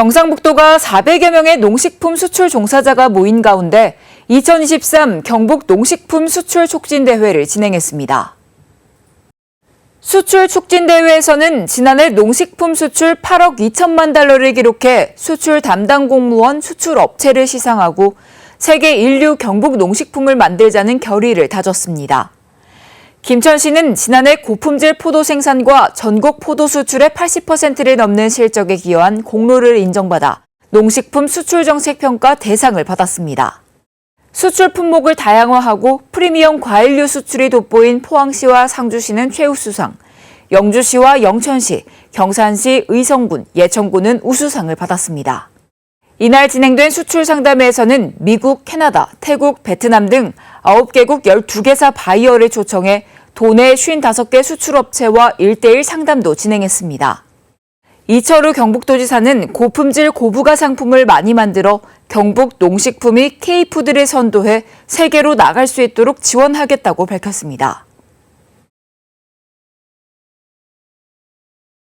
경상북도가 400여 명의 농식품 수출 종사자가 모인 가운데 2023 경북 농식품 수출 촉진 대회를 진행했습니다. 수출 촉진 대회에서는 지난해 농식품 수출 8억 2천만 달러를 기록해 수출 담당 공무원 수출 업체를 시상하고 세계 인류 경북 농식품을 만들자는 결의를 다졌습니다. 김천시는 지난해 고품질 포도 생산과 전국 포도 수출의 80%를 넘는 실적에 기여한 공로를 인정받아 농식품 수출 정책 평가 대상을 받았습니다. 수출 품목을 다양화하고 프리미엄 과일류 수출이 돋보인 포항시와 상주시는 최우수상, 영주시와 영천시, 경산시, 의성군, 예천군은 우수상을 받았습니다. 이날 진행된 수출 상담회에서는 미국, 캐나다, 태국, 베트남 등 9개국 12개사 바이어를 초청해 도내 55개 수출업체와 1대1 상담도 진행했습니다. 이철우 경북도지사는 고품질 고부가 상품을 많이 만들어 경북 농식품이 K푸드를 선도해 세계로 나갈 수 있도록 지원하겠다고 밝혔습니다.